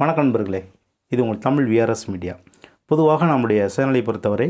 வணக்கம் நண்பர்களே இது உங்கள் தமிழ் விஆர்எஸ் மீடியா பொதுவாக நம்முடைய சேனலை பொறுத்தவரை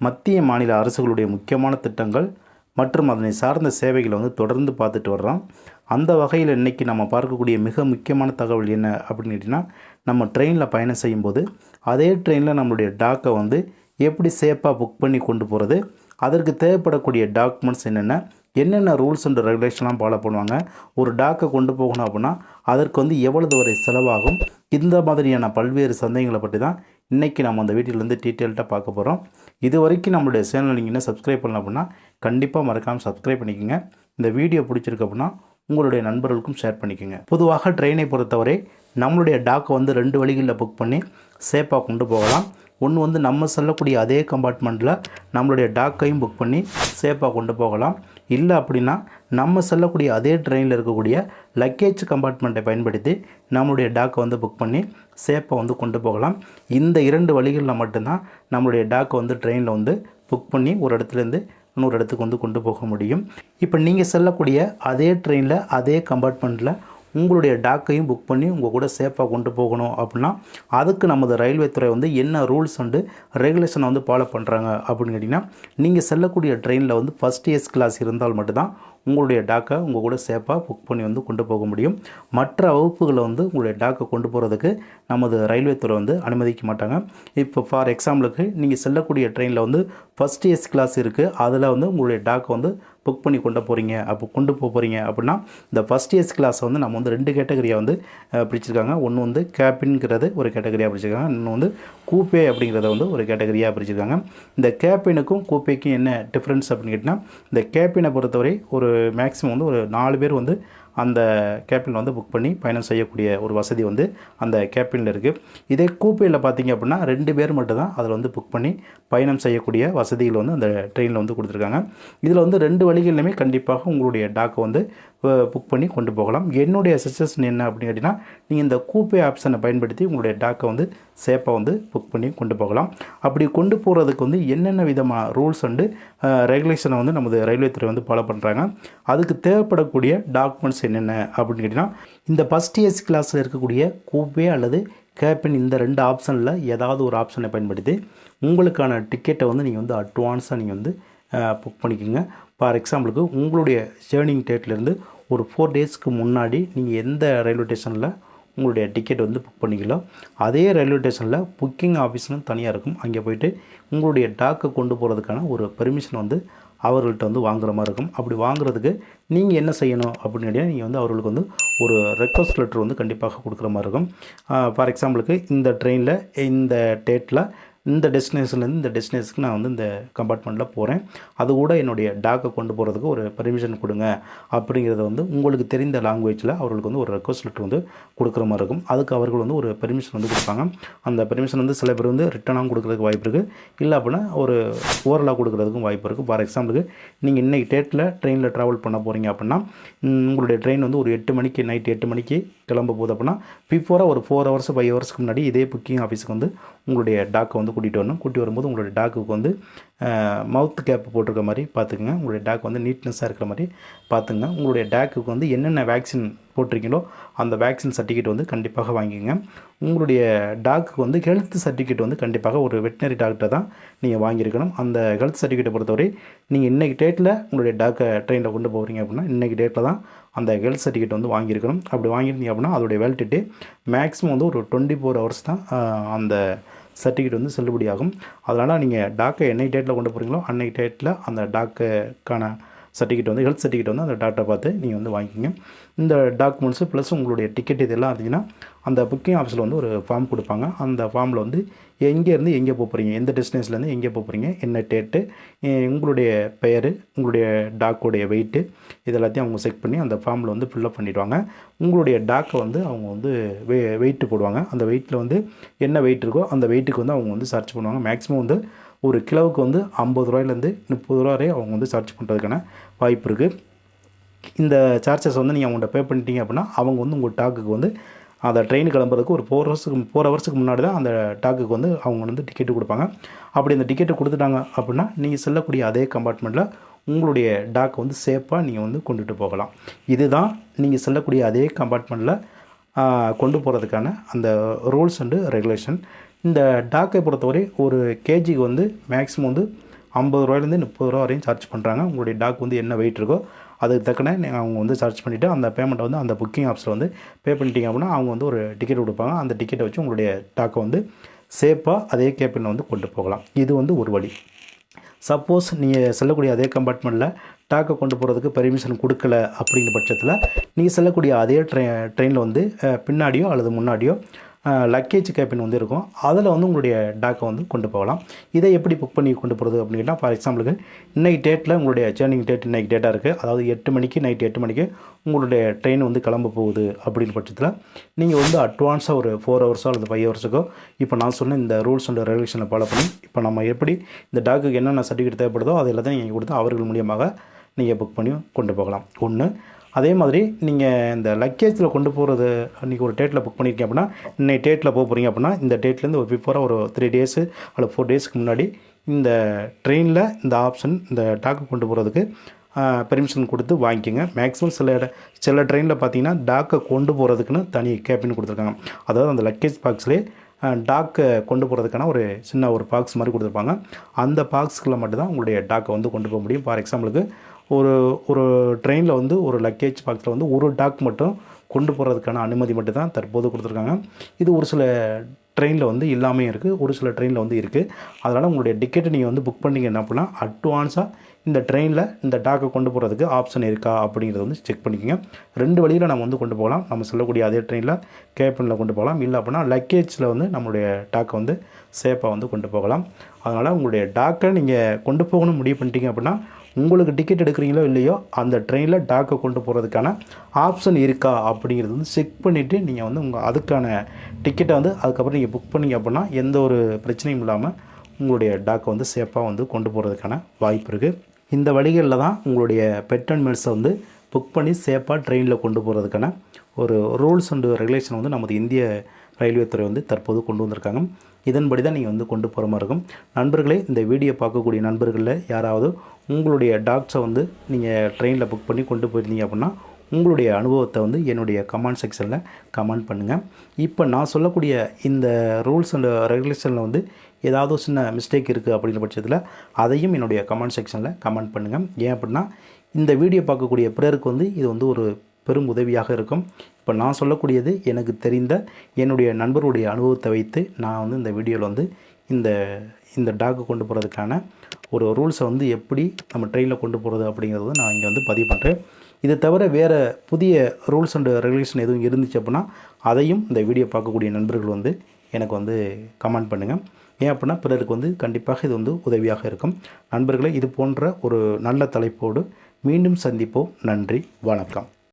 மத்திய மாநில அரசுகளுடைய முக்கியமான திட்டங்கள் மற்றும் அதனை சார்ந்த சேவைகளை வந்து தொடர்ந்து பார்த்துட்டு வர்றோம். அந்த வகையில் இன்றைக்கி நம்ம பார்க்கக்கூடிய மிக முக்கியமான தகவல் என்ன அப்படின்னு கேட்டிங்கன்னா நம்ம ட்ரெயினில் பயணம் செய்யும்போது அதே ட்ரெயினில் நம்மளுடைய டாக்கை வந்து எப்படி சேஃபாக புக் பண்ணி கொண்டு போகிறது அதற்கு தேவைப்படக்கூடிய டாக்குமெண்ட்ஸ் என்னென்ன என்னென்ன ரூல்ஸ் அண்ட் ரெகுலேஷன்லாம் ஃபாலோ பண்ணுவாங்க? ஒரு டாக்கை கொண்டு போகணும் அப்படின்னா அதற்கு வந்து எவ்வளவு வரை செலவாகும்? இந்த மாதிரியான பல்வேறு சந்தேகங்களை பற்றி தான் இன்றைக்கி நம்ம அந்த வீட்டிலேருந்து டீட்டெயில்ட்டாக பார்க்க போகிறோம் இது வரைக்கும் நம்மளுடைய சேனல் நீங்கள் என்ன சப்ஸ்கிரைப் பண்ணல அப்படின்னா கண்டிப்பாக மறக்காமல் சப்ஸ்கிரைப் பண்ணிக்கோங்க. இந்த வீடியோ பிடிச்சிருக்கு அப்படின்னா உங்களுடைய நண்பர்களுக்கும் ஷேர் பண்ணிக்கோங்க. பொதுவாக ட்ரெயினை பொறுத்தவரை நம்மளுடைய டாக்கை வந்து ரெண்டு வழிகளில் புக் பண்ணி சேஃபாக கொண்டு போகலாம். ஒன்று வந்து நம்ம செல்லக்கூடிய அதே கம்பார்ட்மெண்ட்டில் நம்மளுடைய டாக்கையும் புக் பண்ணி சேஃபாக கொண்டு போகலாம். இல்லை அப்படின்னா நம்ம செல்லக்கூடிய அதே ட்ரெயினில் இருக்கக்கூடிய லக்கேஜ் கம்பார்ட்மெண்ட்டை பயன்படுத்தி நம்மளுடைய டாக்கை வந்து புக் பண்ணி சேஃபாக வந்து கொண்டு போகலாம். இந்த இரண்டு வழிகளில் மட்டும்தான் நம்மளுடைய டாக்கை வந்து ட்ரெயினில் வந்து புக் பண்ணி ஒரு இடத்துலேருந்து இன்னொரு இடத்துக்கு வந்து கொண்டு போக முடியும். இப்போ நீங்கள் செல்லக்கூடிய அதே ட்ரெயினில் அதே கம்பார்ட்மெண்ட்டில் உங்களுடைய டாக்கையும் புக் பண்ணி உங்கள் கூட சேஃபாக கொண்டு போகணும் அப்படின்னா அதுக்கு நமது ரயில்வே துறை வந்து என்ன ரூல்ஸ் அண்டு ரெகுலேஷனை வந்து ஃபாலோ பண்ணுறாங்க அப்படின்னு கேட்டிங்கன்னா நீங்கள் செல்லக்கூடிய ட்ரெயினில் வந்து ஃபஸ்ட் ஏஸ் கிளாஸ் இருந்தால் மட்டும்தான் உங்களுடைய டாக்கை உங்கள் கூட சேஃபாக புக் பண்ணி வந்து கொண்டு போக முடியும். மற்ற வகுப்புகளை வந்து உங்களுடைய டாக்கை கொண்டு போகிறதுக்கு நமது ரயில்வே துறை வந்து அனுமதிக்க மாட்டாங்க. இப்போ ஃபார் எக்ஸாம்பிளுக்கு நீங்கள் செல்லக்கூடிய ட்ரெயினில் வந்து ஃபஸ்ட் இயர்ஸ் கிளாஸ் இருக்குது அதில் வந்து உங்களுடைய டாக்கை வந்து புக் பண்ணி கொண்டு போகிறீங்க அப்போ கொண்டு போக போகிறீங்க அப்படின்னா இந்த ஃபஸ்ட் இயர்ஸ் கிளாஸை வந்து நம்ம வந்து ரெண்டு கேட்டகரியாக வந்து பிரிச்சிருக்காங்க. ஒன்று வந்து கேபின்ங்கிறது ஒரு கேட்டகரியாக பிரிச்சிருக்காங்க. இன்னும் வந்து கூப்பே அப்படிங்கிறத வந்து ஒரு கேட்டகரியாக பிரிச்சிருக்காங்க. இந்த கேபினுக்கும் கூப்பேக்கும் என்ன டிஃப்ரென்ஸ் அப்படின்னு கேட்டிங்கன்னா இந்த கேபினை பொறுத்தவரை ஒரு மேக்ஸிமம் வந்து ஒரு நாலு பேர் வந்து அந்த கேபினில் வந்து புக் பண்ணி பயணம் செய்யக்கூடிய ஒரு வசதி வந்து அந்த கேபினில் இருக்குது இதே கூப்பையில் பார்த்தீங்க அப்படின்னா ரெண்டு பேர் மட்டும் தான் அதில் வந்து புக் பண்ணி பயணம் செய்யக்கூடிய வசதிகள் வந்து அந்த ட்ரெயினில் வந்து கொடுத்துருக்காங்க. இதில் வந்து ரெண்டு வழிகளிலுமே கண்டிப்பாக உங்களுடைய டாக்கை வந்து புக் பண்ணி கொண்டு போகலாம். என்னுடைய சஜஷன் என்ன அப்படின்னு கேட்டிங்கன்னா நீங்கள் இந்த கூப்பே ஆப்ஷனை பயன்படுத்தி உங்களுடைய டாக்கை வந்து சேஃபாக வந்து புக் பண்ணி கொண்டு போகலாம். அப்படி கொண்டு போகிறதுக்கு வந்து என்னென்ன விதமான ரூல்ஸ் அண்டு ரெகுலேஷனை வந்து நமது ரயில்வே துறை வந்து ஃபாலோ பண்ணுறாங்க அதுக்கு தேவைப்படக்கூடிய டாக்குமெண்ட்ஸ் என்னென்ன அப்படின்னு கேட்டிங்கன்னா இந்த ஃபஸ்ட் ஏசி கிளாஸில் இருக்கக்கூடிய கூப்பே அல்லது கேபின் இந்த ரெண்டு ஆப்ஷனில் ஏதாவது ஒரு ஆப்ஷனை பயன்படுத்தி உங்களுக்கான டிக்கெட்டை வந்து நீங்கள் வந்து அட்வான்ஸாக நீங்கள் வந்து புக் பண்ணிக்கோங்க. ஃபார் எக்ஸாம்பிளுக்கு உங்களுடைய ஜேர்னிங் டேட்லேருந்து ஒரு ஃபோர் டேஸ்க்கு முன்னாடி நீங்கள் எந்த ரயில்வே ஸ்டேஷனில் உங்களுடைய டிக்கெட் வந்து புக் பண்ணிக்கலாம். அதே ரயில்வே ஸ்டேஷனில் புக்கிங் ஆஃபீஸ்னு தனியாக இருக்கும். அங்கே போயிட்டு உங்களுடைய டாக்கை கொண்டு போகிறதுக்கான ஒரு பெர்மிஷன் வந்து அவர்கள்ட்ட வந்து வாங்குற மாதிரி இருக்கும். அப்படி வாங்குறதுக்கு நீங்கள் என்ன செய்யணும் அப்படின்னு நீங்கள் வந்து அவர்களுக்கு வந்து ஒரு ரெக்வஸ்ட் லெட்டர் வந்து கண்டிப்பாக கொடுக்குற மாதிரி இருக்கும். ஃபார் எக்ஸாம்பிளுக்கு இந்த ட்ரெயினில் இந்த டேட்டில் இந்த டெஸ்டினேஷன்லேருந்து இந்த டெஸ்டினேஷனுக்கு நான் வந்து இந்த கம்பார்ட்மெண்ட்டில் போகிறேன் அது கூட என்னுடைய டாக்கை கொண்டு போகிறதுக்கு ஒரு பெர்மிஷன் கொடுங்க அப்படிங்கிறத வந்து உங்களுக்கு தெரிந்த லாங்குவேஜில் அவர்களுக்கு வந்து ஒரு ரெக்வஸ்ட் லெட்டர் வந்து கொடுக்குற மாதிரி இருக்கும். அதுக்கு அவர்கள் வந்து ஒரு பெர்மிஷன் வந்து கொடுப்பாங்க. அந்த பெர்மிஷன் வந்து சில பேர் வந்து ரிட்டனாகவும் கொடுக்குறதுக்கு வாய்ப்பு இருக்குது இல்லை அப்படின்னா ஒரு ஓரலாக கொடுக்குறதுக்கும் வாய்ப்பு இருக்குது ஃபார் எக்ஸாம்பிளுக்கு நீங்கள் இன்றைக்கி டேட்டில் ட்ரெயினில் ட்ராவல் பண்ண போகிறீங்க அப்படின்னா உங்களுடைய ட்ரெயின் வந்து ஒரு எட்டு மணிக்கு நைட் எட்டு மணிக்கு கிளம்ப போகுது அப்படின்னா பிஃபோராக ஒரு ஃபோர் ஹவர்ஸ் ஃபைவ் ஹவர்ஸ்க்கு முன்னாடி இதே புக்கிங் ஆஃபீஸுக்கு வந்து உங்களுடைய டாக்கை வந்து கூட்டிகிட்டு வரணும். கூட்டி வரும்போது உங்களுடைய டாக்குக்கு வந்து மவுத் கேப் போட்டிருக்க மாதிரி பார்த்துக்குங்க. உங்களுடைய டாக் வந்து நீட்னஸாக இருக்கிற மாதிரி பார்த்துங்க உங்களுடைய டாக்குக்கு வந்து என்னென்ன வேக்சின் போட்டிருக்கீங்களோ அந்த வேக்சின் சர்டிஃபிகேட் வந்து கண்டிப்பாக வாங்கிக்கோங்க. உங்களுடைய டாக்குக்கு வந்து ஹெல்த் சர்டிஃபிகேட் வந்து கண்டிப்பாக ஒரு வெட்டினரி டாக்டர் தான் நீங்கள் வாங்கியிருக்கணும். அந்த ஹெல்த் சர்டிஃபிகேட்டை பொறுத்தவரை நீங்கள் இன்றைக்கி டேட்டில் உங்களுடைய டாக்கை ட்ரெயினில் கொண்டு போகிறீங்க அப்படின்னா இன்றைக்கி டேட்டில் தான் அந்த ஹெல்த் சர்டிஃபிகேட் வந்து வாங்கியிருக்கணும். அப்படி வாங்கியிருந்தீங்க அப்படின்னா அதோடைய வேலிடிட்டி மேக்ஸிமம் வந்து ஒரு டுவெண்ட்டி ஃபோர் ஹவர்ஸ் தான் அந்த சர்டிஃபிகேட் வந்து செல்லுபடியாகும். அதனால் நீங்கள் டாக்கை என்னைக்கு டேட்டில் கொண்டு போகிறீங்களோ அன்னைக்கு டேட்டில் அந்த டாக்குக்கான சர்டிஃபிகேட் வந்து ஹெல்த் சர்டிஃபிகேட் வந்து அந்த டாக்டரை பார்த்து நீங்கள் வந்து வாங்கிக்கோங்க. இந்த டாக்குமெண்ட்ஸு ப்ளஸ் உங்களுடைய டிக்கெட் இதெல்லாம் இருந்துச்சுன்னா அந்த புக்கிங் ஆஃபீஸில் வந்து ஒரு ஃபார்ம் கொடுப்பாங்க. அந்த ஃபார்மில் வந்து எங்கேருந்து எங்கே போக போகிறீங்க எந்த டெஸ்டினேஷன்லேருந்து எங்கே போகிறீங்க என்ன டேட்டு உங்களுடைய பெயர் உங்களுடைய டாக்கோடைய வெயிட்டு இது எல்லாத்தையும் அவங்க செக் பண்ணி அந்த ஃபார்மில் வந்து ஃபில்லப் பண்ணிவிடுவாங்க உங்களுடைய டாக்கை வந்து அவங்க வந்து வெ வெயிட்டு போடுவாங்க. அந்த வெயிட்டில் வந்து என்ன வெயிட் இருக்கோ அந்த வெயிட்டுக்கு வந்து அவங்க வந்து சர்ச் பண்ணுவாங்க. மேக்ஸிமம் வந்து ஒரு கிலோவுக்கு வந்து ஐம்பது ரூபாயிலேருந்து முப்பது ரூபா வரை அவங்க வந்து சார்ஜ் பண்ணுறதுக்கான வாய்ப்பு இருக்குது இந்த சார்ஜஸ் வந்து நீங்கள் அவங்கள்ட்ட பே பண்ணிட்டீங்க அப்படின்னா அவங்க வந்து உங்கள் டாக்குக்கு வந்து அந்த ட்ரெயின் கிளம்புறதுக்கு ஒரு ஃபோர் ஹவர்ஸுக்கு ஃபோர் ஹவர்ஸுக்கு முன்னாடி தான் அந்த டாக்குக்கு வந்து அவங்க வந்து டிக்கெட்டு கொடுப்பாங்க. அப்படி அந்த டிக்கெட்டு கொடுத்துட்டாங்க அப்படின்னா நீங்கள் செல்லக்கூடிய அதே கம்பார்ட்மெண்ட்டில் உங்களுடைய டாக்கை வந்து சேஃபாக நீங்கள் வந்து கொண்டுட்டு போகலாம். இதுதான் நீங்கள் செல்லக்கூடிய அதே கம்பார்ட்மெண்ட்டில் கொண்டு போகிறதுக்கான அந்த ரூல்ஸ் அண்டு ரெகுலேஷன் இந்த டாக்கை பொறுத்தவரை ஒரு கேஜிக்கு வந்து மேக்ஸிமம் வந்து ஐம்பது ரூபாயிலேருந்து முப்பது ரூபா வரையும் சார்ஜ் பண்ணுறாங்க உங்களுடைய டாக் வந்து என்ன வெயிட் இருக்கோ அதுக்கு தக்கன அவங்க வந்து சார்ஜ் பண்ணிவிட்டு அந்த பேமெண்ட்டை வந்து அந்த புக்கிங் ஆப்ஸில் வந்து பே பண்ணிட்டீங்க அப்படின்னா அவங்க வந்து ஒரு டிக்கெட் கொடுப்பாங்க. அந்த டிக்கெட்டை வச்சு உங்களுடைய டாக்கை வந்து சேஃபாக அதே கேபினில் வந்து கொண்டு போகலாம். இது வந்து ஒரு வழி. சப்போஸ் நீங்கள் செல்லக்கூடிய அதே கம்பார்ட்மெண்ட்டில் டாக்கை கொண்டு போகிறதுக்கு பெர்மிஷன் கொடுக்கல அப்படிங்கிற பட்சத்தில் நீங்கள் செல்லக்கூடிய அதே ட்ரெயின் ட்ரெயினில் வந்து பின்னாடியோ அல்லது முன்னாடியோ லக்கேஜ் கேபின் வந்து இருக்கும். அதில் வந்து உங்களுடைய டாக்கை வந்து கொண்டு போகலாம். இதை எப்படி புக் பண்ணி கொண்டு போகிறது அப்படின்னா ஃபார் எக்ஸாம்பிளுக்கு இன்னைக்கு டேட்டில் உங்களுடைய ஜேர்னிங் டேட் இன்னைக்கு டேட்டாக இருக்குது அதாவது எட்டு மணிக்கு நைட் எட்டு மணிக்கு உங்களுடைய ட்ரெயின் வந்து கிளம்ப போகுது அப்படின்னு பட்சத்தில் நீங்கள் வந்து அட்வான்ஸாக ஒரு ஃபோர் ஹவர்ஸோ அல்லது ஃபைவ் ஹவர்ஸுக்கோ இப்போ நான் சொன்ன இந்த ரூல்ஸ் அண்ட் ரெகுலேஷனை ஃபாலோ பண்ணி இப்போ நம்ம எப்படி இந்த டாக்குக்கு என்னென்ன சர்டிஃபிகேட் தேவைப்படுதோ அது எல்லாத்தையும் நீங்கள் கொடுத்து அவர்கள் மூலியமாக நீங்கள் புக் பண்ணி கொண்டு போகலாம். ஒன்று அதே மாதிரி நீங்கள் இந்த லக்கேஜில் கொண்டு போகிறது அன்றைக்கி ஒரு டேட்டில் புக் பண்ணியிருக்கீங்க அப்படின்னா இன்னைக்கு டேட்டில் போக போகிறீங்க அப்படின்னா இந்த டேட்லேருந்து ஒரு பிஃபோராக ஒரு த்ரீ டேஸு அல்லது ஃபோர் டேஸ்க்கு முன்னாடி இந்த ட்ரெயினில் இந்த ஆப்ஷன் இந்த டாக்கு கொண்டு போகிறதுக்கு பெர்மிஷன் கொடுத்து வாங்கிக்கோங்க. மேக்ஸிமம் சில இட சில ட்ரெயினில் பார்த்தீங்கன்னா டாக்கை கொண்டு போகிறதுக்குன்னு தனி கேபின் கொடுத்துருக்காங்க. அதாவது அந்த லக்கேஜ் பாக்ஸ்லேயே டாக்கை கொண்டு போகிறதுக்கான ஒரு சின்ன ஒரு பாக்ஸ் மாதிரி கொடுத்துருப்பாங்க. அந்த பாக்ஸ்க்குள்ளே மட்டும்தான் உங்களுடைய டாக்கை வந்து கொண்டு போக முடியும். ஃபார் எக்ஸாம்பிளுக்கு ஒரு ஒரு ட்ரெயினில் வந்து ஒரு லக்கேஜ் பாக்ஸில் வந்து ஒரு டாக் மட்டும் கொண்டு போகிறதுக்கான அனுமதி மட்டும் தான் தற்போது கொடுத்துருக்காங்க. இது ஒரு சில ட்ரெயினில் வந்து இல்லாமல் இருக்குது ஒரு சில ட்ரெயினில் வந்து இருக்குது அதனால் உங்களுடைய டிக்கெட்டை நீங்கள் வந்து புக் பண்ணீங்க என்ன அப்படின்னா அட்வான்ஸாக இந்த ட்ரெயினில் இந்த டாக்கை கொண்டு போகிறதுக்கு ஆப்ஷன் இருக்கா அப்படிங்கிறத வந்து செக் பண்ணிக்கோங்க. ரெண்டு வழியில் நம்ம வந்து கொண்டு போகலாம். நம்ம சொல்லக்கூடிய அதே ட்ரெயினில் கேபினில் கொண்டு போகலாம். இல்லை அப்படின்னா லக்கேஜில் வந்து நம்மளுடைய டாக்கை வந்து சேஃபாக வந்து கொண்டு போகலாம். அதனால் உங்களுடைய டாக்கை நீங்கள் கொண்டு போகணும்னு முடிவு பண்ணிட்டீங்க அப்படின்னா உங்களுக்கு டிக்கெட் எடுக்கிறீங்களோ இல்லையோ அந்த ட்ரெயினில் டாக்கை கொண்டு போகிறதுக்கான ஆப்ஷன் இருக்கா அப்படிங்கிறது வந்து செக் பண்ணிவிட்டு நீங்கள் வந்து உங்கள் அதுக்கான டிக்கெட்டை வந்து அதுக்கப்புறம் நீங்கள் புக் பண்ணிங்க அப்படின்னா எந்த ஒரு பிரச்சனையும் இல்லாமல் உங்களுடைய டாக்கை வந்து சேஃபாக வந்து கொண்டு போகிறதுக்கான வாய்ப்பு இருக்குது இந்த வழிகளில் தான் உங்களுடைய பெட் அண்ட் மில்ஸை வந்து புக் பண்ணி சேஃபாக ட்ரெயினில் கொண்டு போகிறதுக்கான ஒரு ரூல்ஸ் அண்டு ரெகுலேஷன் வந்து நமது இந்திய ரயில்வே துறை வந்து தற்போது கொண்டு வந்திருக்காங்க. இதன்படி தான் நீங்கள் வந்து கொண்டு போகிற மாதிரி இருக்கும். நண்பர்களே இந்த வீடியோ பார்க்கக்கூடிய நண்பர்களில் யாராவது உங்களுடைய டாக்ஸை வந்து நீங்கள் ட்ரெயினில் புக் பண்ணி கொண்டு போயிருந்தீங்க அப்படின்னா உங்களுடைய அனுபவத்தை வந்து என்னுடைய கமெண்ட் செக்ஷனில் கமெண்ட் பண்ணுங்கள் இப்போ நான் சொல்லக்கூடிய இந்த ரூல்ஸ் அண்ட் ரெகுலேஷனில் வந்து ஏதாவது ஒரு சின்ன மிஸ்டேக் இருக்குது அப்படிங்கிற பட்சத்தில் அதையும் என்னுடைய கமெண்ட் செக்ஷனில் கமெண்ட் பண்ணுங்கள் ஏன் அப்படின்னா இந்த வீடியோ பார்க்கக்கூடிய பிறருக்கு வந்து இது வந்து ஒரு பெரும் உதவியாக இருக்கும். இப்போ நான் சொல்லக்கூடியது எனக்கு தெரிந்த என்னுடைய நண்பருடைய அனுபவத்தை வைத்து நான் வந்து இந்த வீடியோவில் வந்து இந்த இந்த டாக்கு கொண்டு போகிறதுக்கான ஒரு ரூல்ஸை வந்து எப்படி நம்ம ட்ரெயினில் கொண்டு போகிறது அப்படிங்கிறது நான் இங்கே வந்து பதிவு பண்ணுறேன் இது தவிர வேறு புதிய ரூல்ஸ் அண்ட் ரெகுலேஷன் எதுவும் இருந்துச்சு அப்படின்னா அதையும் இந்த வீடியோ பார்க்கக்கூடிய நண்பர்கள் வந்து எனக்கு வந்து கமெண்ட் பண்ணுங்கள் ஏன் அப்படின்னா பிறருக்கு வந்து கண்டிப்பாக இது வந்து உதவியாக இருக்கும். நண்பர்களே இது போன்ற ஒரு நல்ல தலைப்போடு மீண்டும் சந்திப்போம். நன்றி வணக்கம்.